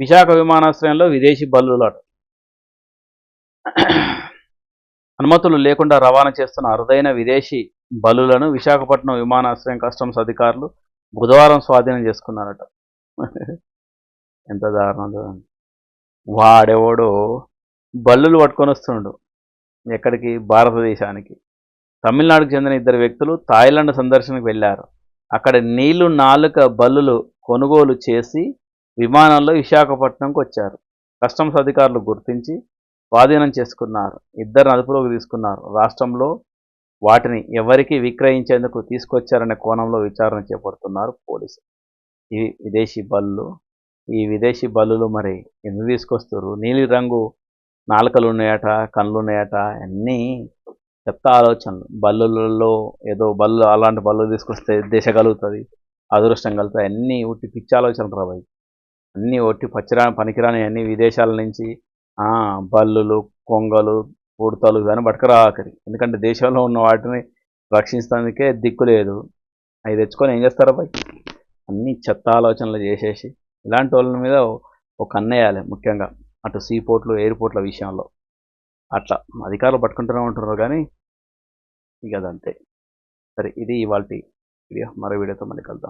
విశాఖ విమానాశ్రయంలో విదేశీ బల్లులు అనుమతులు లేకుండా రవాణా చేస్తున్న అరుదైన విదేశీ బల్లులను విశాఖపట్నం విమానాశ్రయం కస్టమ్స్ అధికారులు బుధవారం స్వాధీనం చేసుకున్నారట. ఎంత దారుణం చూడండి. వాడెవడో బల్లులు పట్టుకొని వస్తుండు. ఎక్కడికి? భారతదేశానికి. తమిళనాడుకు చెందిన ఇద్దరు వ్యక్తులు థాయిలాండ్ సందర్శనకు వెళ్ళారు. అక్కడ నీళ్ళు నాలుక బల్లులు కొనుగోలు చేసి విమానంలో విశాఖపట్నంకు వచ్చారు. కస్టమ్స్ అధికారులు గుర్తించి స్వాధీనం చేసుకున్నారు. ఇద్దరు అదుపులోకి తీసుకున్నారు. రాష్ట్రంలో వాటిని ఎవరికి విక్రయించేందుకు తీసుకొచ్చారనే కోణంలో విచారణ చేపడుతున్నారు పోలీసులు. ఈ విదేశీ బళ్ళు ఈ విదేశీ బల్లులు మరి ఎందుకు తీసుకొస్తారు? నీలి రంగు నాలుకలు ఉన్నాయట కళ్ళు ఉన్నాయట అన్నీ చెత్త ఆలోచనలు. బల్లులలో ఏదో బల్లు అలాంటి బల్లు తీసుకొస్తే దేశ కలుగుతుంది అదృష్టం కలుగుతుంది అన్నీ ఉట్టి పిచ్చి ఆలోచనలు రాబాయి అన్నీ ఒట్టి పచ్చిరా పనికిరాని అన్ని విదేశాల నుంచి బల్లులు కొంగలు ఉడతలు ఇవన్నీ పట్టుకురాకరి ఎందుకంటే దేశంలో ఉన్న వాటిని రక్షించడానికే దిక్కు లేదు. అవి తెచ్చుకొని ఏం చేస్తారా పై అన్ని చెత్త ఆలోచనలు చేసేసి ఇలాంటి వాళ్ళ మీద ఒక కన్నేయాలి ముఖ్యంగా. అటు సీ పోర్ట్లు ఎయిర్పోర్ట్ల విషయంలో. అట్లా. అధికారులు పట్టుకుంటూనే ఉంటున్నారు కానీ ఇక అదంతే. సరే ఇది ఇవాళ వీడియో. మరో వీడియోతో మళ్ళీ కలుద్దాం.